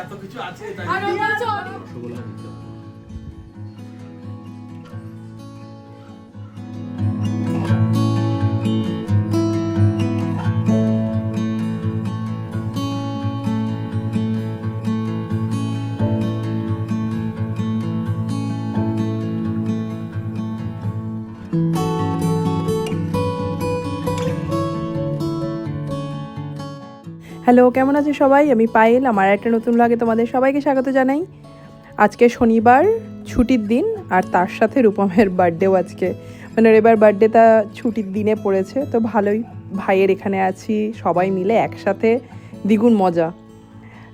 এত কিছু আছে হ্যালো, কেমন আছে সবাই? আমি পায়েল, আমার একটা নতুন লাগে তোমাদের সবাইকে স্বাগত জানাই। আজকে শনিবার, ছুটির দিন, আর তার সাথে রূপমের বার্থডেও আজকে। মানে এবার বার্থডেটা ছুটির দিনে পড়েছে, তো ভালোই ভাইয়ের এখানে আছি, সবাই মিলে একসাথে দ্বিগুণ মজা।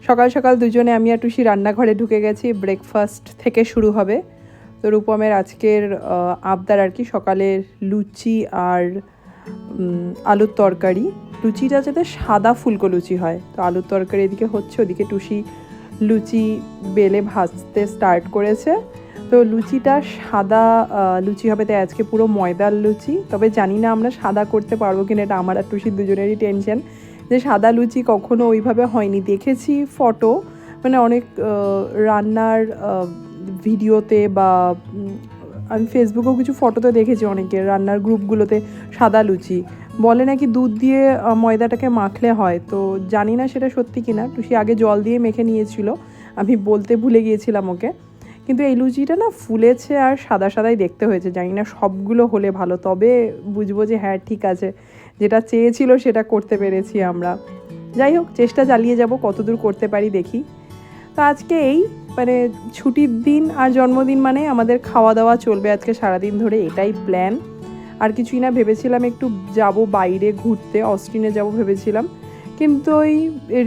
সকাল সকাল দুজনে, আমি আর টুসি রান্নাঘরে ঢুকে গেছি ব্রেকফাস্ট থেকে শুরু হবে। তো রূপমের আজকের আবদার আর কি, সকালের লুচি আর আলুর তরকারি। লুচিটা যাতে সাদা ফুলকো লুচি হয়। তো আলুর তরকারি এদিকে হচ্ছে, ওদিকে টুসি লুচি বেলে ভাজতে স্টার্ট করেছে। তো লুচিটা সাদা লুচি হবে তাই আজকে পুরো ময়দার লুচি। তবে জানি না আমরা সাদা করতে পারব কিনা, এটা আমার আর টুসির দুজনেরই টেনশন যে সাদা লুচি কখনো ওইভাবে হয়নি। দেখেছি ফটো মানে অনেক রান্নার ভিডিওতে বা আমি ফেসবুকেও কিছু ফটোতে দেখেছি অনেকের, রান্নার গ্রুপগুলোতে সাদা লুচি। বলে নাকি দুধ দিয়ে ময়দাটাকে মাখলে হয়। তো জানি না সেটা সত্যি কিনা। টুসি আগে জল দিয়ে মেখে নিয়েছিল। আমি বলতে ভুলে গিয়েছিলাম ওকে। কিন্তু এই লুচিটা না ফুলেছে আর সাদা সাদাই দেখতে হয়েছে। জানি না সবগুলো হলে ভালো। তবে বুঝব যে হ্যাঁ ঠিক আছে। যেটা চেয়েছিল সেটা করতে পেরেছি আমরা। যাই হোক, চেষ্টা চালিয়ে যাব, কতদূর করতে পারি দেখি। তো আজকে এই মানে ছুটির দিন আর জন্মদিন মানে আমাদের খাওয়া দাওয়া চলবে আজকে সারাদিন ধরে। এটাই প্ল্যান আর কিছুই না, ভেবেছিলাম একটু যাব বাইরে ঘুরতে, অস্টিনে যাব ভেবেছিলাম। কিন্তু ওই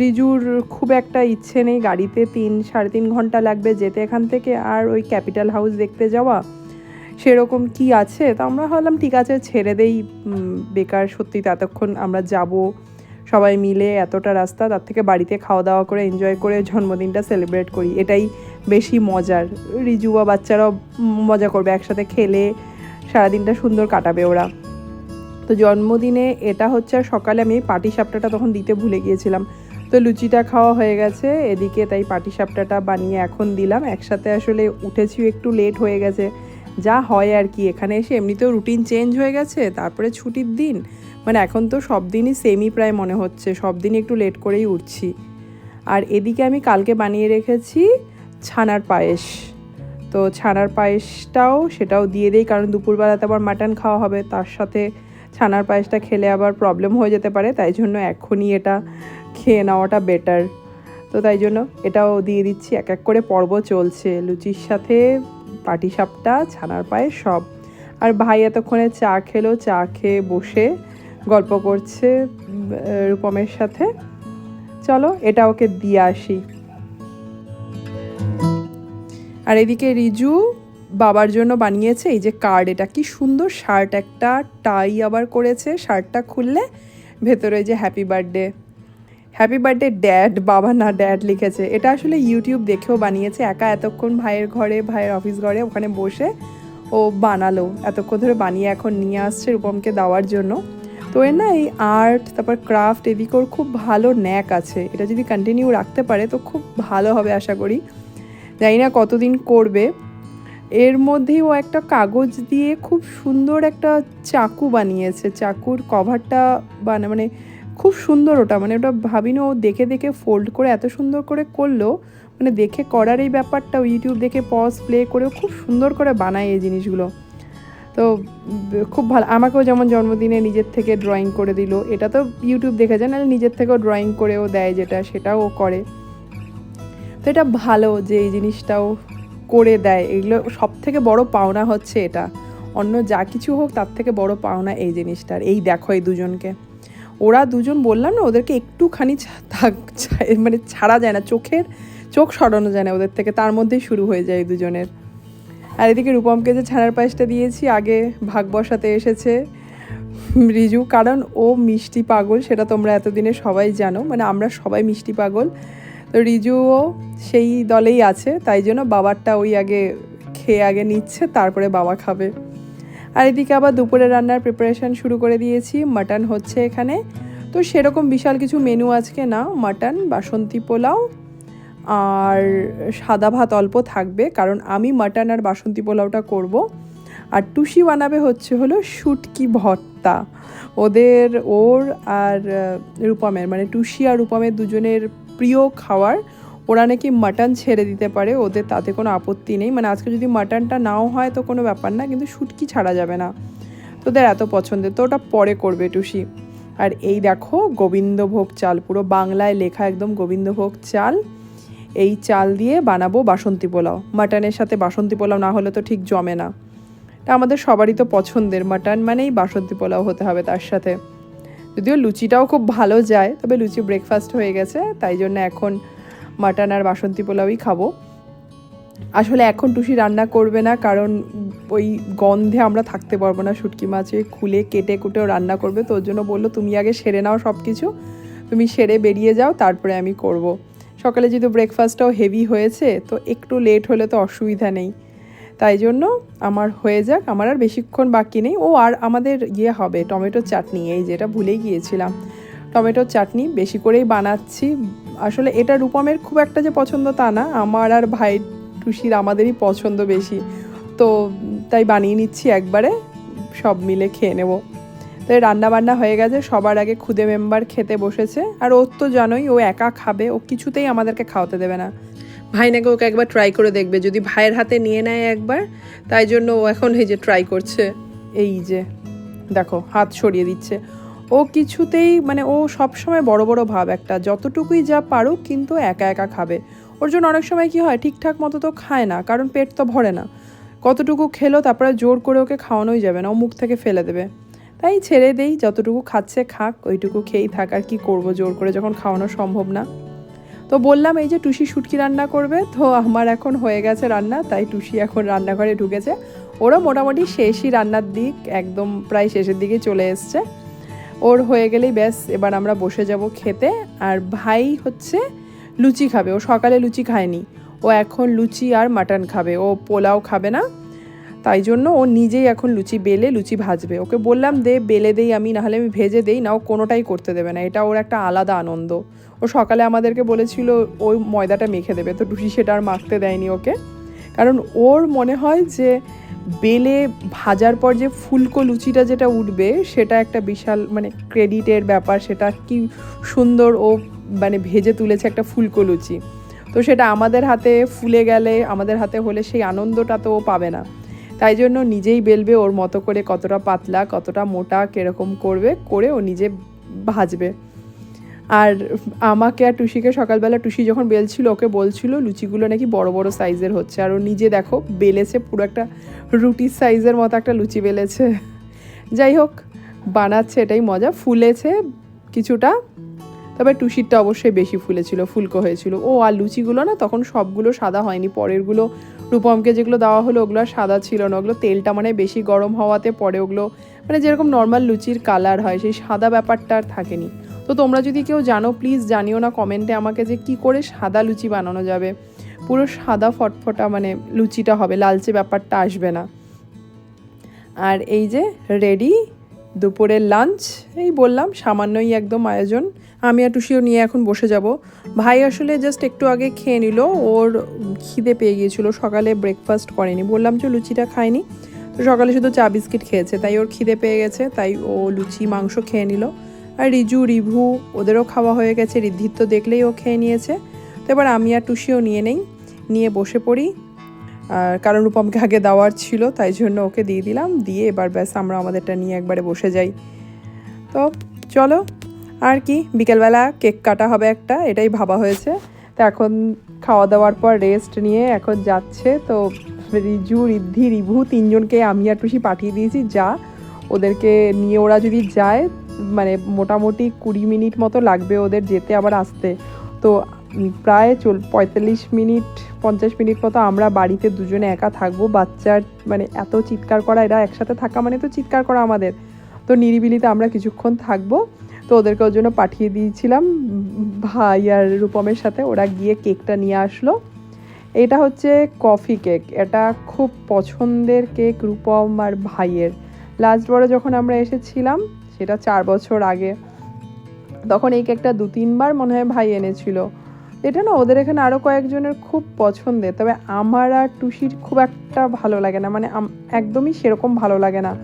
রিজুর খুব একটা ইচ্ছে নেই, গাড়িতে তিন, সাড়ে তিন ঘণ্টা লাগবে যেতে এখান থেকে, আর ওই ক্যাপিটাল হাউস দেখতে যাওয়া। সেরকম কি আছে? তো আমরা ভাবলাম, ঠিক আছে, ছেড়ে দেই বেকার সত্যি এতক্ষণ আমরা যাব। সবাই মিলে এতটা রাস্তা, তার থেকে বাড়িতে খাওয়া দাওয়া করে এনজয় করে, জন্মদিনটা সেলিব্রেট করি। এটাই বেশি মজার। রিজু বা বাচ্চারাও মজা করবে, একসাথে খেলে সারাদিনটা সুন্দর কাটাবে ওরা। তো জন্মদিনে এটা হচ্ছে সকালে আমি পাটি সাপটাটা তখন দিতে ভুলে গিয়েছিলাম। তো লুচিটা খাওয়া হয়ে গেছে, এদিকে তাই পাটি সাপটাটা বানিয়ে এখন দিলাম। একসাথে আসলে উঠেছি একটু লেট হয়ে গেছে। যা হয় আর কি, এখানে এসে এমনিতেও রুটিন চেঞ্জ হয়ে গেছে, তারপরে ছুটির দিন। মানে এখন তো সব দিনই সেমই প্রায় মনে হচ্ছে, সব দিনই একটু লেট করেই উঠছি। আর এদিকে আমি কালকে বানিয়ে রেখেছি ছানার পায়েস। তো ছানার পায়েসটাও সেটাও দিয়ে দিই, কারণ দুপুরবেলাতে আবার মাটন খাওয়া হবে, তার সাথে ছানার পায়েসটা খেলে আবার প্রবলেম হয়ে যেতে পারে, তাই জন্য এখনই এটা খেয়ে নেওয়াটা বেটার তো তাই জন্য এটাও দিয়ে দিচ্ছি, এক এক করে পর্ব চলছে, লুচির সাথে পাটিসাপটা ছানার পায়েস সব। আর ভাই এতক্ষণে চা খেলো, চা খেয়ে বসে গল্প করছে রূপমের সাথে। চলো, এটা ওকে দিয়ে আসি। আর এদিকে রিজু বাবার জন্য বানিয়েছে এই যে কার্ড, এটা কি সুন্দর শার্ট একটা, টাই আবার করেছে শার্টটা খুললে ভেতরে যে happy birthday happy birthday dad বাবা না ড্যাড লিখেছে। এটা আসলে ইউটিউব দেখেও বানিয়েছে, একা এতক্ষণ ভাইয়ের ঘরে, ভাইয়ের অফিস ঘরে ওখানে বসে ও বানালো। এতক্ষণ ধরে বানিয়ে এখন নিয়ে আসছে রূপমকে দেওয়ার জন্য। তো এর না এই আর্ট তারপর ক্রাফট এদিকে ওর খুব ভালো ন্যাক আছে। এটা যদি কন্টিনিউ রাখতে পারে তো খুব ভালো হবে আশা করি। জানি না কতদিন করবে। এর মধ্যেই ও একটা কাগজ দিয়ে খুব সুন্দর একটা চাকু বানিয়েছে। চাকুর কভারটা বানা মানে খুব সুন্দর ওটা। মানে ওটা ভাবিনি ও দেখে দেখে ফোল্ড করে এত সুন্দর করে করল। মানে দেখে করার এই ব্যাপারটা ইউটিউব দেখে পজ প্লে করে খুব সুন্দর করে বানায় এই জিনিসগুলো। তো খুব ভালো। আমাকেও যেমন জন্মদিনে নিজের থেকে ড্রয়িং করে দিল। এটা তো ইউটিউব দেখে যায়, নাহলে নিজের থেকেও ড্রয়িং করেও দেয় যেটা, সেটাও করে। তো এটা ভালো যে এই জিনিসটাও করে দেয়। এগুলো সব থেকে বড় পাওনা হচ্ছে এটা। অন্য যা কিছু হোক, তার থেকে বড় পাওনা এই জিনিসটার। এই দেখো এই দুজনকে। ওরা দুজন বললাম না, ওদেরকে একটুখানি থাক- মানে ছাড়া যায় না। চোখের, চোখ সরানো যায় না ওদের থেকে। তার মধ্যেই শুরু হয়ে যায় দুজনের। আর এদিকে রূপমকে যে ছানার পায়েসটা দিয়েছি, আগে ভাগ বসাতে এসেছে। রিজু, কারণ ও মিষ্টি পাগল, সেটা তোমরা এতদিনে সবাই জানো। মানে আমরা সবাই মিষ্টি পাগল। রিজুও সেই দলেই আছে, তাই জন্য বাবারটা ওই আগে খেয়ে আগে নিচ্ছে, তারপরে বাবা খাবে। আর এদিকে আবার দুপুরে রান্নার প্রিপারেশান শুরু করে দিয়েছি মাটন হচ্ছে এখানে। তো সেরকম বিশাল কিছু মেনু আজকে না মাটন বাসন্তী পোলাও আর সাদা ভাত অল্প থাকবে, কারণ আমি মাটন আর বাসন্তী পোলাওটা করব। আর টুসি বানাবে হচ্ছে হলো শুটকি ভর্তা। ওদের ওর আর রূপমের মানে টুসি আর রূপমের দুজনের প্রিয় খাবার ওরা নাকি মাটন ছেড়ে দিতে পারে, ওদের তাতে কোনো আপত্তি নেই। মানে আজকে যদি মাটনটা নাও হয় তো কোনো ব্যাপার না, কিন্তু শুটকি ছাড়া যাবে না। তোদের এত পছন্দের, তো ওটা পরে করবে টুসি। আর এই দেখো, গোবিন্দভোগ চাল, পুরো বাংলায় লেখা একদম গোবিন্দভোগ চাল। এই চাল দিয়ে বানাবো বাসন্তী পোলাও। মাটনের সাথে বাসন্তী পোলাও না হলে তো ঠিক জমে না। আমাদের সবারই তো পছন্দের মাটন মানেই বাসন্তী পোলাও হতে হবে তার সাথে। যদিও লুচিটাও খুব ভালো যায়, তবে লুচি ব্রেকফাস্ট হয়ে গেছে, তাই জন্য এখন মাটন আর বাসন্তী পোলাওই খাব আসলে এখন টুসি রান্না করবে না, কারণ ওই গন্ধে আমরা থাকতে পারব না, শুটকি মাছে খুলে কেটে কুটেও রান্না করবে, তো ওর জন্য বলল, তুমি আগে সেরে নাও সব কিছু তুমি সেরে বেরিয়ে যাও, তারপরে আমি করব। সকালে যেহেতু ব্রেকফাস্টটাও হেভি হয়েছে, তো একটু লেট হলে তো অসুবিধা নেই তাই জন্য আমার হয়ে যাক, আমার আর বেশিক্ষণ বাকি নেই। ও আর আমাদের ইয়ে হবে টমেটোর চাটনি, এই যেটা ভুলেই গিয়েছিলাম। টমেটোর চাটনি বেশি করেই বানাচ্ছি। আসলে এটা রূপমের খুব একটা যে পছন্দ তা না, আমার আর ভাই টুসির আমাদেরই পছন্দ বেশি। তো তাই বানিয়ে নিচ্ছি একবারে, সব মিলে খেয়ে নেব। তো রান্না বান্না হয়ে গেছে, সবার আগে খুদে মেম্বার খেতে বসেছে। আর ওর তো জানোই, ও একা খাবে, ও কিছুতেই আমাদেরকে খাওয়াতে দেবে না। ভাই নাকি ওকে একবার ট্রাই করে দেখবে। যদি ভাইয়ের হাতে নিয়ে নেয় একবার, তাই জন্য ও এখন এই যে ট্রাই করছে। এই যে, দেখো, হাত সরিয়ে দিচ্ছে। ও কিছুতেই মানে ও সবসময় বড় বড় ভাব একটা। যতটুকুই যা পারুক কিন্তু একা একা খাবে। ওর জন্য অনেক সময় কি হয়, ঠিকঠাক মতো তো খায় না, কারণ পেট তো ভরে না। কতটুকু খেলো তারপরে জোর করে ওকে খাওয়ানোই যাবে না, ও মুখ থেকে ফেলে দেবে। তাই ছেড়ে দেই, যতটুকু খাচ্ছে খাক, ওইটুকু খেয়েই থাক, আর কি করব জোর করে যখন খাওয়ানো সম্ভব না। তো বললাম, এই যে টুসি শুটকি রান্না করবে, তো আমার এখন হয়ে গেছে রান্না, তাই টুসি এখন রান্নাঘরে ঢুকেছে। ওরা মোটামুটি শেষই রান্নার দিক, একদম প্রায় শেষের দিকে চলে এসছে। ওর হয়ে গেলেই ব্যাস, এবার আমরা বসে যাব খেতে। আর ভাই হচ্ছে লুচি খাবে, ও সকালে লুচি খায়নি। ও এখন লুচি আর মাটন খাবে, ও পোলাও খাবে না। তাই জন্য ও নিজেই এখন লুচি বেলে লুচি ভাজবে। ওকে বললাম, দে, বেলে দেই আমি, নাহলে আমি ভেজে দেই, না ও কোনোটাই করতে দেবে না। এটা ওর একটা আলাদা আনন্দ। ও সকালে আমাদেরকে বলেছিল, ওই ময়দাটা মেখে দেবে। তো টুসি সেটা আর মাখতে দেয়নি ওকে। কারণ ওর মনে হয় যে, বেলে ভাজার পর যে ফুলকো লুচিটা যেটা উঠবে, সেটা একটা বিশাল মানে ক্রেডিটের ব্যাপার, সেটা কি সুন্দর ও মানে ভেজে তুলেছে একটা ফুলকো লুচি। তো সেটা আমাদের হাতে ফুলে গেলে, আমাদের হাতে হলে সেই আনন্দটা তো ও পাবে না। তাই জন্য নিজেই বেলবে ওর মতো করে কতটা পাতলা, কতটা মোটা, কীরকম করবে, করে ও নিজে ভাজবে। আর আমাকে আর টুসিকে সকালবেলা, টুসি যখন বেলছিল, ওকে বলছিল লুচিগুলো নাকি বড় বড় সাইজের হচ্ছে। আর ও নিজে দেখো বেলেছে, পুরো একটা রুটির সাইজের মতো একটা লুচি বেলেছে। যাই হোক, বানাচ্ছে এটাই মজা, ফুলেছে কিছুটা তবে টুসিরটা অবশ্যই বেশি ফুলেছিল, ফুলকো হয়েছিল। ও আর লুচিগুলো না তখন সবগুলো সাদা হয়নি, পরেরগুলো রূপমকে যেগুলো দেওয়া হলো ওগুলো সাদা ছিল না, ওগুলো তেলটা মানে বেশি গরম হওয়াতে পরে ওগুলো মানে যেরকম নর্মাল লুচির কালার হয়, সেই সাদা ব্যাপারটা আর থাকেনি। তো তোমরা যদি কেউ জানো প্লিজ জানিও না কমেন্টে আমাকে যে কি করে সাদা লুচি বানানো যাবে। পুরো সাদা ফটফটা মানে লুচিটা হবে, লালচে ব্যাপারটা আসবে না। আর এই যে রেডি দুপুরের লাঞ্চ এই বললাম সামান্যই একদম আয়োজন। আমি আর টুসিও নিয়ে এখন বসে যাব। ভাই আসলে জাস্ট একটু আগে খেয়ে নিল, ওর খিদে পেয়ে গিয়েছিল, সকালে ব্রেকফাস্ট করেনি। বললাম যে লুচিটা খায়নি তো সকালে শুধু চা বিস্কিট খেয়েছে, তাই ওর খিদে পেয়ে গেছে, তাই ও লুচি, মাংস খেয়ে নিল। আর রিজু, রিভু, ওদেরও খাওয়া হয়ে গেছে, রিদ্ধির তো দেখলেই ও খেয়ে নিয়েছে। তো এবার আমি আর টুসিও নিয়ে নেই, নিয়ে বসে পড়ি। আর কারণ রূপমকে আগে দেওয়ার ছিল, তাই জন্য ওকে দিয়ে দিলাম। দিয়ে এবার ব্যাস আমরা আমাদেরটা নিয়ে একবারে বসে যাই। তো চলো আর কি, বিকেলবেলা কেক কাটা হবে একটা, এটাই ভাবা হয়েছে। তো এখন খাওয়া দাওয়ার পর রেস্ট নিয়ে এখন যাচ্ছে, তো রিজু, রিদ্ধি, রিভু তিনজনকে আমি আর টুসি পাঠিয়ে দিয়েছি, যা ওদেরকে নিয়ে ওরা যদি যায় মানে মোটামুটি কুড়ি মিনিট মতো লাগবে ওদের যেতে আবার আসতে। তো প্রায় চল, পঁয়তাল্লিশ মিনিট, পঞ্চাশ মিনিট মতো আমরা বাড়িতে দুজনে একা থাকব, বাচ্চার মানে এত চিৎকার করা, এরা একসাথে থাকা মানে তো চিৎকার করা আমাদের। তো নিরিবিলিতে আমরা কিছুক্ষণ থাকব। তো ওদেরকে ওর জন্য পাঠিয়ে দিয়েছিলাম। ভাই আর রূপমের সাথে ওরা গিয়ে কেকটা নিয়ে আসলো। এটা হচ্ছে কফি কেক। এটা খুব পছন্দের কেক রূপম আর ভাইয়ের। লাস্ট বড় যখন আমরা এসেছিলাম, সেটা চার বছর আগে, তখন এই কেকটা দু তিনবার মনে হয় ভাই এনেছিল। এটা না ওদের এখানে আরও কয়েকজনের খুব পছন্দের, তবে আমার আর টুসির খুব একটা ভালো লাগে না। মানে একদমই সেরকম ভালো লাগে না।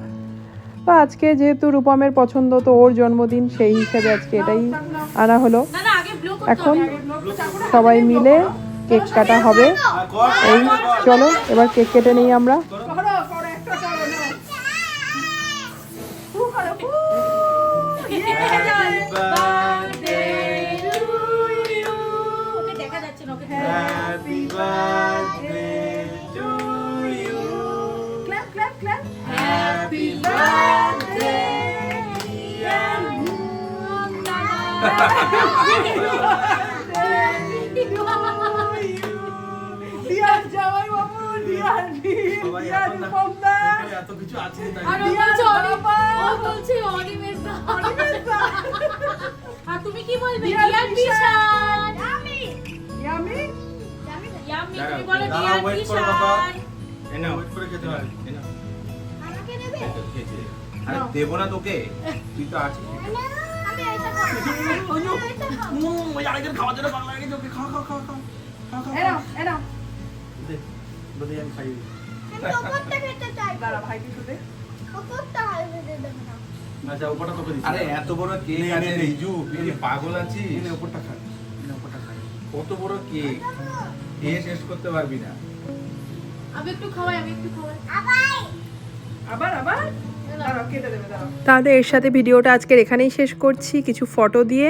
তো আজকে যেহেতু রূপমের পছন্দ তো ওর জন্মদিন সেই হিসেবে আজকে এটাই আনা হলো এখন সবাই মিলে কেক কাটা হবে এই চলো এবার কেক কেটে নেই আমরা Happy birthday এত কিছু আছে আর তুমি কি বলবে ডিয়ার বিশাল ইয়ামি তুমি বলো দাঁড়াও, ডিয়ার wait করো বাবা। বিশাল এ নাও, wait করে খেতে পারবি। এ নাও। খেয়েছে। আরে দেবো না তোকে। তুই তো আছিস। খাওয়ার জন্য হয়ে। দে, আমি খাইয়ে। আচ্ছা, তোকে আরে এত বড় কেক। রিজু তুই পাগল আছিস? ওপরটা খা। নে, ওপরটা খা। কত বড় কেক খেয়ে শেষ করতে পারবি না। আমি একটু খাওয়াই আমি একটু খাওয়াই। তাহলে এর সাথে ভিডিওটা আজকের এখানেই শেষ করছি। কিছু ফটো দিয়ে।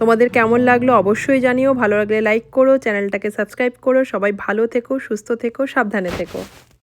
তোমাদের কেমন লাগল অবশ্যই জানিও। ভালো লাগলে লাইক করো চ্যানেলটাকে সাবস্ক্রাইব করো। সবাই ভালো থেকো, সুস্থ থেকো, সাবধানে থেকো।